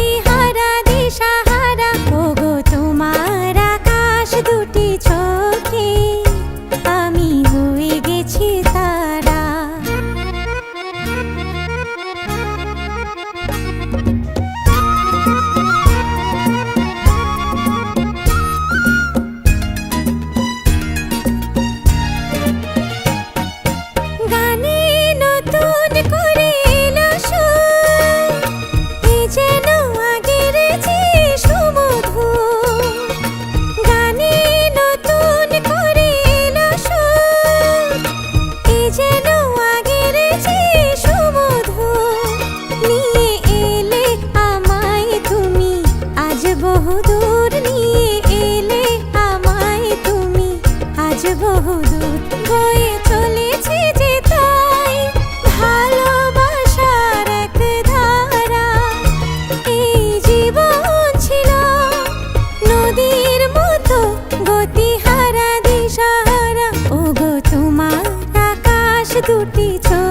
शादी বহুদূর নিয়ে এলে আমায় তুমি। আজ বহুদূর বয়ে চলেছে যে তাই ভালোবাসার এক ধারা। এই জীবন ছিল নদীর মতো গতি গতিহারা দিশাহারা। ওগো, তোমার আকাশ দুটি ছোট